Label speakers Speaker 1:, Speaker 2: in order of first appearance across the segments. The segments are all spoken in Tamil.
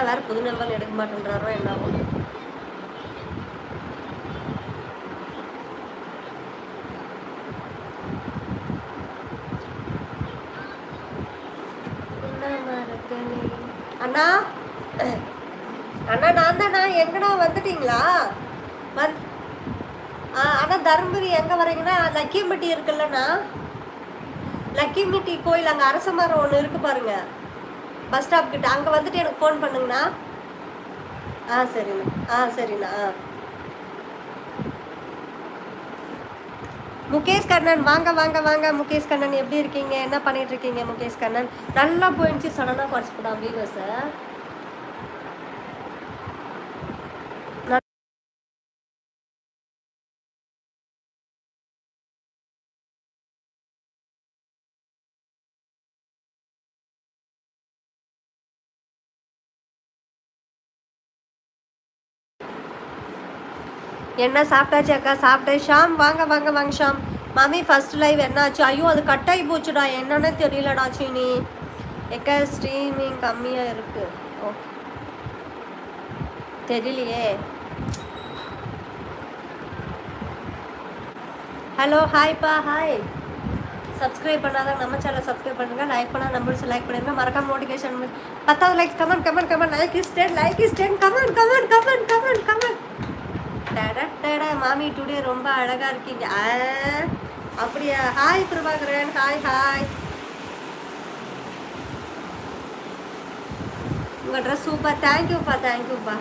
Speaker 1: ஆனால் வேறு புது நம்பர் எடுக்க மாட்டேன்றாரோ என்னவோ. அண்ணா? அண்ணா நான் தாண்ணா எங்கண்ணா வந்துட்டீங்களா? வந் அண்ணா தருமபுரி எங்கே வரீங்கன்னா லக்கியம்பட்டி இருக்குல்லண்ணா. லக்கியம்பட்டி கோயில் அங்கே அரச மரம் ஒன்று இருக்கு பாருங்கள் பஸ் ஸ்டாப் கிட்ட. அங்கே வந்துட்டு எனக்கு ஃபோன் பண்ணுங்கண்ணா. ஆ சரிண்ணா. ஆ சரிண்ணா. ஆ. முகேஷ் கண்ணன் வாங்க வாங்க வாங்க. முகேஷ் கண்ணன் எப்படி இருக்கீங்க? என்ன பண்ணிட்டு இருக்கீங்க முகேஷ் கண்ணன்? நல்லா போயிடுச்சு. சடனாக குறைச்சி போடாம வீடியோஸை என்ன சாப்பிட்டாச்சு அக்கா? சாப்பிட்டேன் ஷாம் வாங்க வாங்க வாங்க ஷாம். மாமி ஃபர்ஸ்ட் லைவ் என்னாச்சு? ஐயோ அது கட் ஆகி போச்சுடா. என்னன்னு தெரியலடா சீனி. எக்கா ஸ்ட்ரீமிங் கம்மியாக இருக்கு. ஓகே தெரியலையே. ஹலோ ஹாய்ப்பா ஹாய் சப்ஸ்கிரைப் பண்ணாதான் நம்ம சேனல் சப்ஸ்கிரைப் பண்ணுங்க. லைக் பண்ணால் நம்பர்ஸ் லைக் பண்ணிருங்க. மறக்காம நோட்டிஃபிகேஷன் பத்தாவது like comment comment comment like is ten like is ten comment comment comment comment மாமி டுடே ரொம்ப அழகாக இருக்கீங்க. ஆ, அப்படியா? ஹாய் பிரபாகரன். ஹாய் ஹாய் உங்கள் ட்ரெஸ் சூப்பர் தேங்க்யூப்பா தேங்க்யூப்பா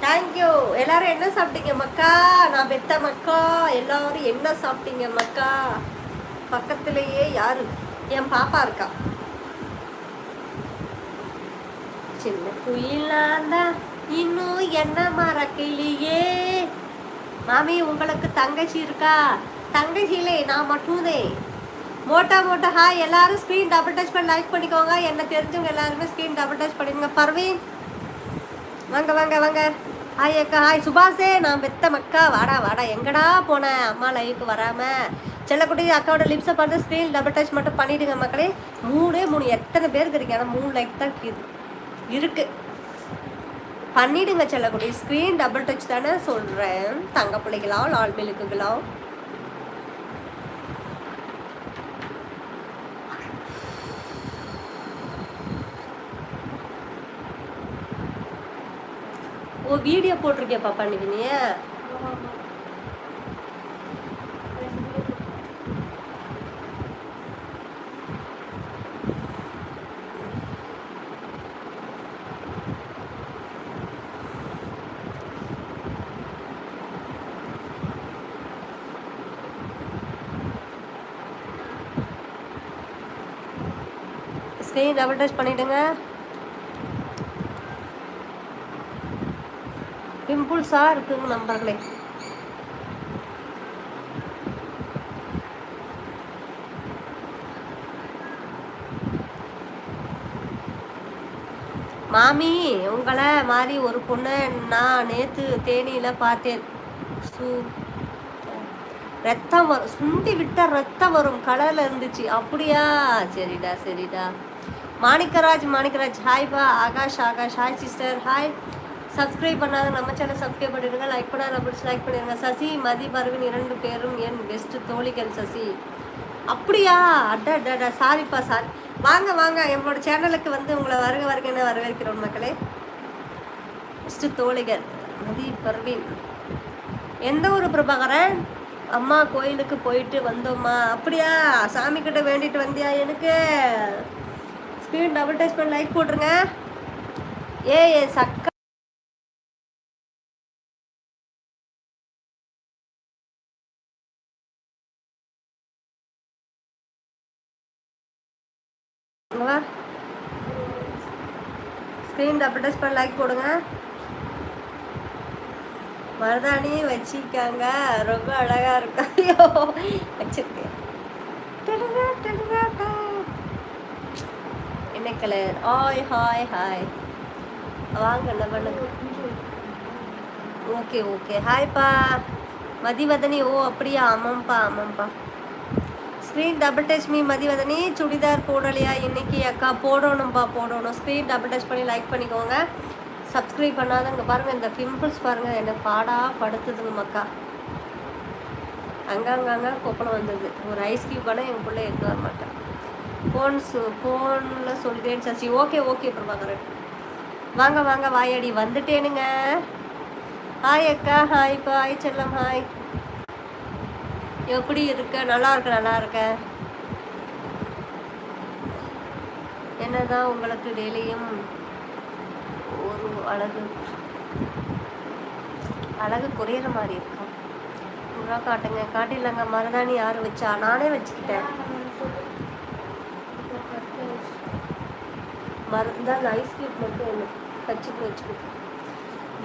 Speaker 1: தேங்க்யூ எல்லாரும் என்ன சாப்பிட்டீங்க? மக்கா? நான் பெத்த மக்கா? எல்லாரும் என்ன சாப்பிட்டீங்க மக்கா? பக்கத்துலேயே யாரு? என் பாப்பா இருக்கா. சின்ன குயிலாந்தான் இன்னும் என்ன மறக்கலையே? மாமி உங்களுக்கு தங்கச்சி இருக்கா? தங்கச்சியிலே நான் மட்டும்தே. மோட்டா மோட்டா ஹாய் எல்லாரும் ஸ்க்ரீன் டபுள் டச் பண்ணி லைக் பண்ணிக்கோங்க. என்ன தெரிஞ்சவங்க எல்லாருமே ஸ்க்ரீன் டபுள் டச் பண்ணிடுங்க பர்வீன் வாங்க வாங்க வாங்க. ஹாய் அக்கா. ஹாய் சுபாஷே. நான் பெத்த மக்கா. வாடா வாடா. எங்கடா போனேன் அம்மா லைவுக்கு வராமல் செல்லக்குட்டி அக்காவோட லிப்ஸை பார்த்து ஸ்க்ரீன் டபுள் டச் மட்டும் பண்ணிடுங்க மக்களே. மூணே மூணு. எத்தனை பேருக்கு இருக்கு ஆனால் மூணு லைக் தான் கீது. இருக்கு. பண்ணிடுங்க செல்லக்கூடிய ஸ்க்ரீன் டபுள் டச் தானே சொல்கிறேன் தங்க பிள்ளைகளா லால் மில்க்குகளா? ஓ வீடியோ போட்டிருக்கேன் பாப்பா இன்னைக்கு ஸ்க்ரீன் டபுள் டச் பண்ணிவிடுங்க பிம்பிள்ஸாக இருக்குங்க நண்பர்களே. மாமி உங்களை மாதிரி ஒரு பொண்ணை நான் நேற்று தேனியில் பார்த்தேன். சூ ரத்தம் வரும் சுண்டி விட்டால் ரத்தம் வரும் கலரில் இருந்துச்சு. அப்படியா? சரிடா சரிடா. Manikkaraj Manikkaraj ஹாய்பா Akash Akash hi sister hi subscribe பண்ணாத நம்ம சேனல் சப்ஸ்கிரைப் பண்ணிடுங்க லைக் பண்ணாத பிடிச்சி லைக் பண்ணிடுங்க. சசி மதி பருவின் இரண்டு பேரும் என் பெஸ்ட் தோழிகள் சசி. அப்படியா? அட்டா அட்டா சாரிப்பா சாரி வாங்க வாங்க எங்களோட சேனலுக்கு வந்து உங்களை வருக என்ன வரவேற்கிறோம் மக்களே. பெஸ்ட் தோழிகள் மதி பர்வீன். எந்த ஊர் பிரபாகரன்? அம்மா கோயிலுக்கு போயிட்டு வந்தோம்மா அப்படியா? சாமி கிட்ட வேண்டிட்டு வந்தியா எனக்கு? ஸ்க்ரீன் டபுள் டச் பண்ணி லைக் போட்டுருங்க. ஏ ஏ சக்க ஸ்க்ரீன் டபுள் டச் பண்ணி லைக் போடுங்க. மருதாணி வச்சிருக்காங்க. ரொம்ப அழகா இருக்கும் ஐயோ வச்சிருக்கேன். டடடா, டடடா, என்ன கலர் ஆய் ஹாய் ஹாய். வாங்க என்ன ஓகே ஓகே. ஹாய்ப்பா மதிவதனி ஓ அப்படியா? ஆமாம்ப்பா ஆமாம்ப்பா screen double touch me Mathivathani. Churidar போடலையா? இன்னைக்கு அக்கா போடணும்ப்பா போடணும். ஸ்க்ரீன் டபுள் டச் பண்ணி லைக் பண்ணிக்கோங்க. சப்ஸ்கிரைப் பண்ணாதவங்க பாருங்கள் இந்த பிம்பிள்ஸ் பாருங்கள் என்ன பாடாக படுத்துதுங்க மக்கா அங்கங்கங்க கொப்பளம் வந்தது. ஒரு ஐஸ் கியூப் பண்ண எங்கள் பிள்ளை எடுத்து வர மாட்டேன் ஃபோன் ஃபோனில் சொல்லிட்டேன்னு சசி. Okay okay Prabhakaran. வாங்க வாங்க வாயாடி வந்துட்டேனுங்க. ஹாய் அக்கா ஹாய் பாய் செல்லம் ஹாய் எப்படி இருக்க? நல்லா இருக்க நல்லா இருக்க. என்னதான் உங்களுக்கு டெய்லியும் ஒரு அழகு அழகு குறையிற மாதிரி இருக்கும். காட்டுங்க. காட்டிடலாங்க. மருதாணி யார் வச்சா? நானே வச்சுக்கிட்டேன். மறந்தால் ஐஸ் கியூப் மட்டும் ஒன்று வச்சுட்டு வச்சுக்கிட்டு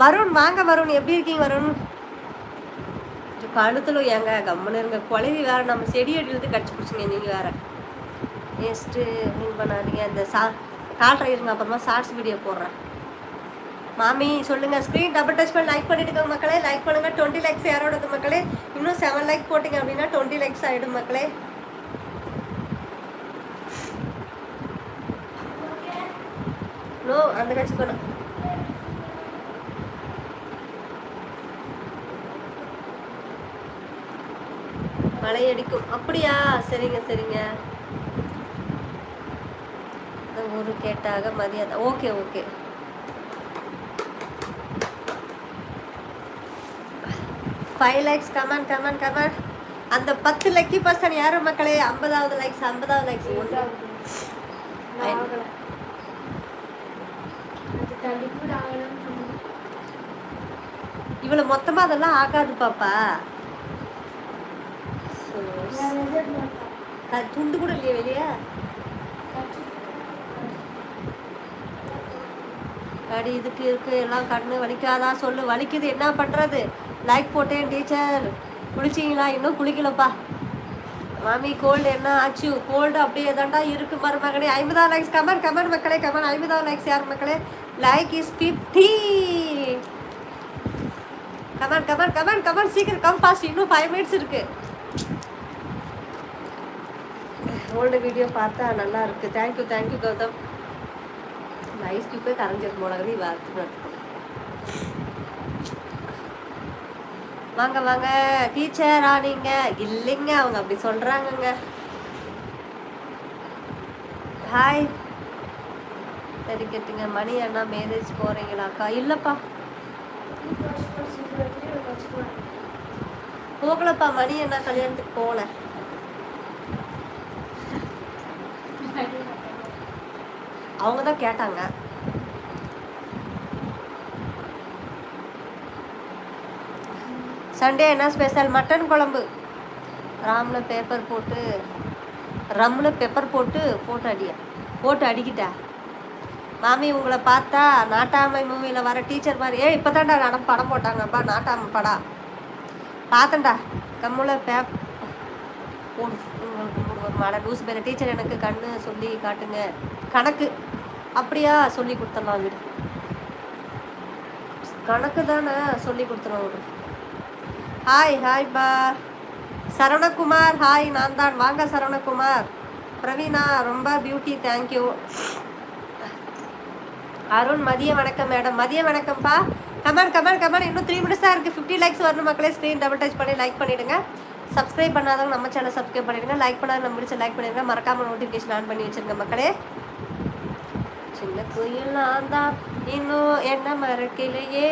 Speaker 1: வருண் வாங்க வருண் எப்படி இருக்கீங்க வருண்? கழுத்தில் ஏங்க கம்முன்னு இருங்க. குழவி வேற நம்ம செடி அடியிலிருந்து கடிச்சு பிடிச்சிங்க நீங்கள் வேற. நெக்ஸ்ட்டு மீன் பண்ணாதீங்க. இந்த சா காட்டுற இருங்க அப்புறமா ஷார்ட்ஸ் வீடியோ போடுறேன். மாமி சொல்லுங்கள் ஸ்க்ரீன் டபுள் டச் பண்ணி லைக் பண்ணிட்டு மக்களே. லைக் பண்ணுங்க டுவெண்ட்டி லைக்ஸ் யாரோடது மக்களே? இன்னும் செவன் லைக் போட்டிங்க அப்படின்னா டுவெண்ட்டி லைக்ஸ் ஆகிடும் மக்களே. அந்த கட்சி பண்ண மழை அடிக்கும் அப்படியா? சரிங்க சரிங்க. ஊரு கேட்டாக மதியம் okay okay. Five likes comment comment comment அந்த பத்து லக்கி பர்சன் யாரும் மக்களே? ஐம்பதாவது லைக்ஸ் ஐம்பதாவது லைக்ஸ் இவ்வளோ மொத்தமாக அதெல்லாம் ஆகாது பாப்பா. துண்டு கூட இல்லையா வெளியே? அடி இதுக்கு இருக்கு எல்லாம் கண்ணு வலிக்காதா சொல்லு. வலிக்குது என்ன பண்றது? லைக் போட்டேன் டீச்சர். குளிச்சிங்களா? இன்னும் குளிக்கலப்பா. மாமி கோல்டு என்ன ஆச்சு? கோல்டு அப்படியே தாண்டா இருக்கு மருமகனே. ஐம்பதாம் லைக்ஸ் கமெண்ட் கமெண்ட் மக்களே கமெண்ட் ஐம்பதாம் லைக்ஸ் யார் மக்களே? Like is fifty comment comment comment comment சீக்கிரம் கம் ஃபாஸ்ட் இன்னும் ஃபைவ் மினிட்ஸ் இருக்கு. ஓல்டு வீடியோ பார்த்தா நல்லா இருக்கு. Thank you thank you Gautham. இந்த ஐஸ் கியூப்பே கரைஞ்சிருக்கு போலவே வார்த்தை வாங்க வாங்க. டீச்சரா நீங்க? இல்லைங்க அவங்க அப்படி சொல்றாங்கங்க. ஹாய் சரி கேட்டுங்க மணி அண்ணா மேரேஜ் போறீங்களாக்கா? இல்லைப்பா. போகலப்பா மணி என்ன? கல்யாணத்துக்கு போகல. அவங்க தான் கேட்டாங்க. சண்டே என்ன ஸ்பெஷல் மட்டன் குழம்பு. ராமில் பேப்பர் போட்டு ரம்மில் பெப்பர் போட்டு ஃபோட்டோ அடியா? ஃபோட்டோ அடிக்கிட்டா? மாமி உங்களை பார்த்தா நாட்டாமை மூவியில் வர டீச்சர் மாதிரி ஏ இப்போ தான்டா நடம் படம் போட்டாங்கப்பா நாட்டாமை படா. பார்த்தேன்டா கம்முல பேப் உங்களுக்கு மூணு ஒரு பேர். டீச்சர் எனக்கு கண்ணு சொல்லி காட்டுங்க. கணக்கு. அப்படியா? சொல்லி கொடுத்துடலாம் விடு. கணக்கு தானே? சொல்லி கொடுத்துடலாம் விடு. ஹாய் ஹாய் பா. சரவணகுமார் ஹாய் நான் தான். வாங்க சரவணகுமார். பிரவீனா ரொம்ப பியூட்டி தேங்க்யூ அருண் மதிய வணக்கம் மேடம். மதிய வணக்கம்ப்பா. கமெண்ட் கமெண்ட் கமெண்ட் இன்னும் த்ரீ மினிட்ஸாக இருக்குது ஃபிஃப்டி லைக்ஸ் வரணும் மக்களே. ஸ்க்ரீன் டபுள் டச் பண்ணி லைக் பண்ணிவிடுங்க சப்ஸ்கிரைப் பண்ணாதவங்க நம்ம சேனல் சப்ஸ்கிரைப் பண்ணிடுங்க. லைக் பண்ணாத நம்ம முடிச்சு லைக் பண்ணிடுங்க. மறக்காமல் நோட்டிஃபிகேஷன் ஆன் பண்ணி வச்சுருங்க மக்களே. சின்ன குயிலாம் தான். இன்னும் என்ன மறக்கலையே.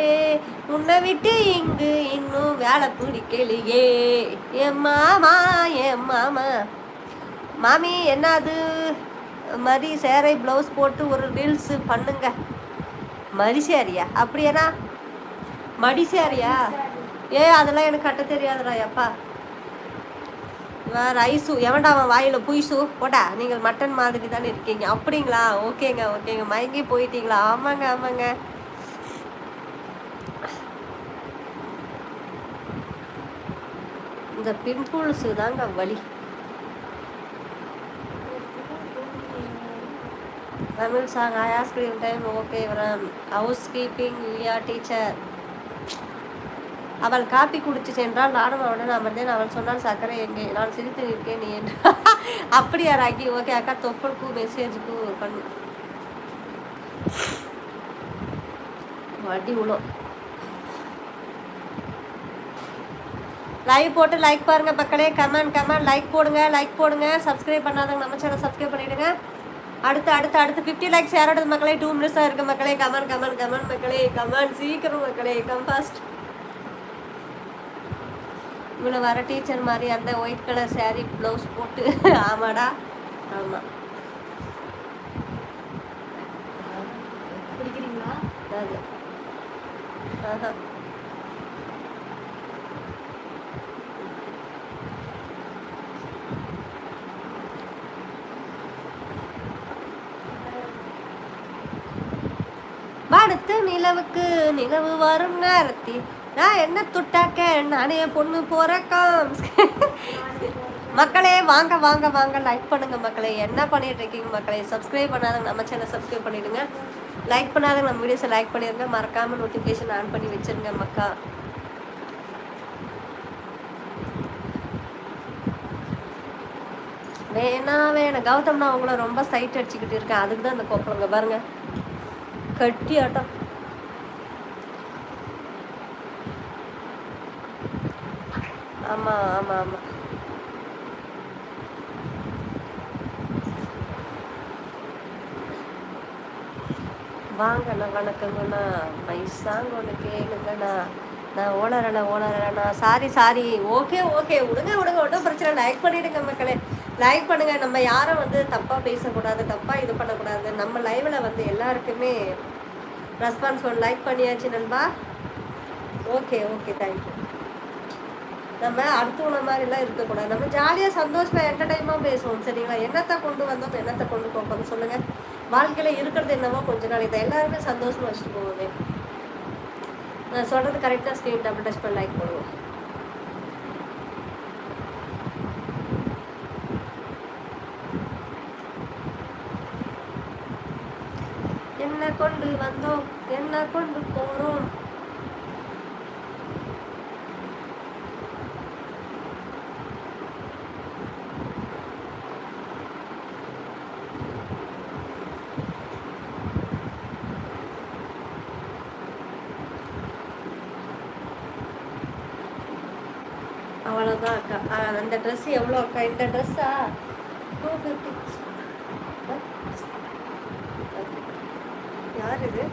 Speaker 1: உன்னை விட்டு இங்கு இன்னும் வேலை பிடிக்கலையே. என் மாமா என் மாமா. மாமி என்னது? மாதிரி சேரை ப்ளவுஸ் போட்டு ஒரு ரீல்ஸு பண்ணுங்க. மரி சேரியா? அப்படியாண்ணா மடி ஏ அதெல்லாம் எனக்கு கட்ட தெரியாதுடா எப்பா வேறு ஐசு எவன்டா அவன் வாயில் புய்சு போட்டா நீங்கள் மட்டன் மாதிரி தானே இருக்கீங்க. அப்படிங்களா? ஓகேங்க ஓகேங்க. மயங்கி போயிட்டீங்களா? ஆமாங்க ஆமாங்க. இந்த பிம்பிள்ஸு தாங்க வலி. தமிழ் சாங் ஆயா screen time okay housekeeping லியா டீச்சர் அவள் காப்பி குடிச்சு சென்றால் நானும் அவனுடன் அமர்ந்தேன். அவள் சொன்னால் சர்க்கரை எங்கே? நான் சிரித்து நிற்கேன் நீ என்று. அப்படியா ராக்கி ஓகே அக்கா தொப்பலுக்கு மெசேஜுக்கு பண்ணு வண்டி உள்ள லைவ் போட்டு லைக் பாருங்க மக்களே. கமெண்ட் கமெண்ட் லைக் போடுங்க லைக் போடுங்க. சப்ஸ்கிரைப் பண்ணாதவங்க நம்ம சேனல் சப்ஸ்கிரைப் பண்ணிடுங்க. அடுத்து அடுத்து அடுத்து ஃபிஃப்டி லைக்ஸ் யாரோட மக்களே? டூ மினிட்ஸ் தான் இருக்கு மக்களே. கமெண்ட் கமெண்ட் கமெண்ட் மக்களே. கமெண்ட் சீக்கிரம் மக்களே. கம் ஃபாஸ்ட் இவ்வளோ வர டீச்சர் மாதிரி அந்த ஒயிட் கலர் saree ப்ளவுஸ் போட்டு. ஆமாடா. ஆமாம்
Speaker 2: குடிக்கிறீங்களா
Speaker 1: அது. ஆஹா. நிலவுக்கு நிலவு வரும் நேரத்தில். நான் என்ன துட்டாக்க? நானே பொண்ணு போறக்காம். மக்களே வாங்க வாங்க வாங்க. லைக் பண்ணுங்க மக்களே. என்ன பண்ணிட்டு இருக்கீங்க மக்களே? சப்ஸ்கிரைப் பண்ணாதவங்க நம்ம சேனல் சப்ஸ்கிரைப் பண்ணிடுங்க. லைக் பண்ணாதவங்க நம்ம வீடியோஸை லைக் பண்ணிடுங்க. மறக்காம நோட்டிஃபிகேஷன் ஆன் பண்ணி வச்சிருங்க மக்கா. வேணா வேணாம் கௌதம் நான் உங்களை ரொம்ப சைட் அடிச்சுக்கிட்டு இருக்கேன். அதுக்கு தான் இந்த கோப்பலங்க பாருங்க. கட்டி ஆட்டம் ஆமாம் ஆமாம் ஆமாம் வாங்கண்ணா வணக்கங்கண்ணா. பைசாங்க ஒன்று கேளுங்கண்ணா. நான் ஓனரண்ணா ஓனரண்ணா. சாரி சாரி ஓகே ஓகே விடுங்க விடுங்க. ஒன்றும் பிரச்சனை லைக் பண்ணிடுங்க மக்களே. லைக் பண்ணுங்கள் நம்ம யாரும் வந்து தப்பாக பேசக்கூடாது தப்பாக இது பண்ணக்கூடாது. நம்ம லைவில் வந்து எல்லாருக்குமே ரெஸ்பான்ஸ் ஒன்று லைக் பண்ணியாச்சு நண்பா. ஓகே ஓகே தேங்க்யூ நம்ம அடுத்தவன மாதிரிலாம் இருக்கக்கூடாது. நம்ம ஜாலியாக சந்தோஷமாக என்டர்டைமாக பேசுவோம் சரிங்களா? என்னத்தை கொண்டு வந்தோம் என்னத்தை கொண்டு போகணும் சொல்லுங்கள் வாழ்க்கையில் இருக்கிறது என்னவோ கொஞ்ச நாள் இதை எல்லாருமே சந்தோஷமாக வச்சுட்டு போவோமே. நான் சொல்கிறது கரெக்டாக ஸ்க்ரீன் டபுள் டச் பண்ணி லைக் பண்ணுவோம். என்ன கொண்டு வந்தோம் என்ன கொண்டு போகிறோம் அவ்வளோதான் அக்கா. ஆ, அந்த ட்ரெஸ் எவ்வளோ அக்கா? இந்த ட்ரெஸ்ஸா டூ ஃபிஃப்டி யார் இது?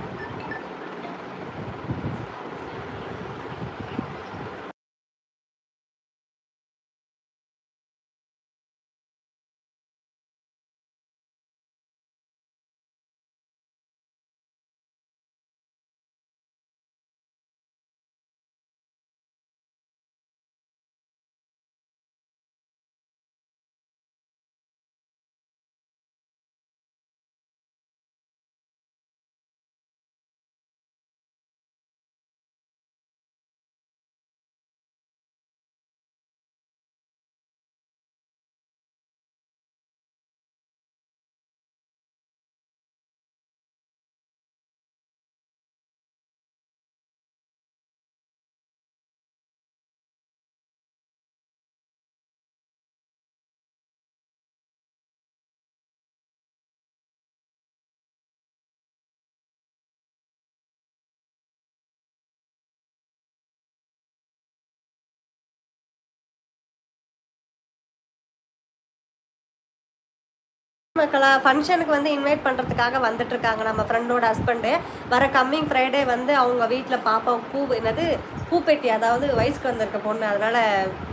Speaker 1: மக்களா ஃபங்க்ஷனுக்கு வந்து இன்வைட் பண்ணுறதுக்காக வந்துட்டுருக்காங்க. நம்ம ஃப்ரெண்டோட ஹஸ்பண்டு வர கம்மிங் ஃப்ரைடே வந்து அவங்க வீட்டில் பாப்பா பூ என்னது பூப்பெட்டி அதாவது வயசுக்கு வந்திருக்க பொண்ணு. அதனால்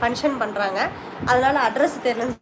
Speaker 1: ஃபங்க்ஷன் பண்ணுறாங்க அதனால் அட்ரஸ் தெரியல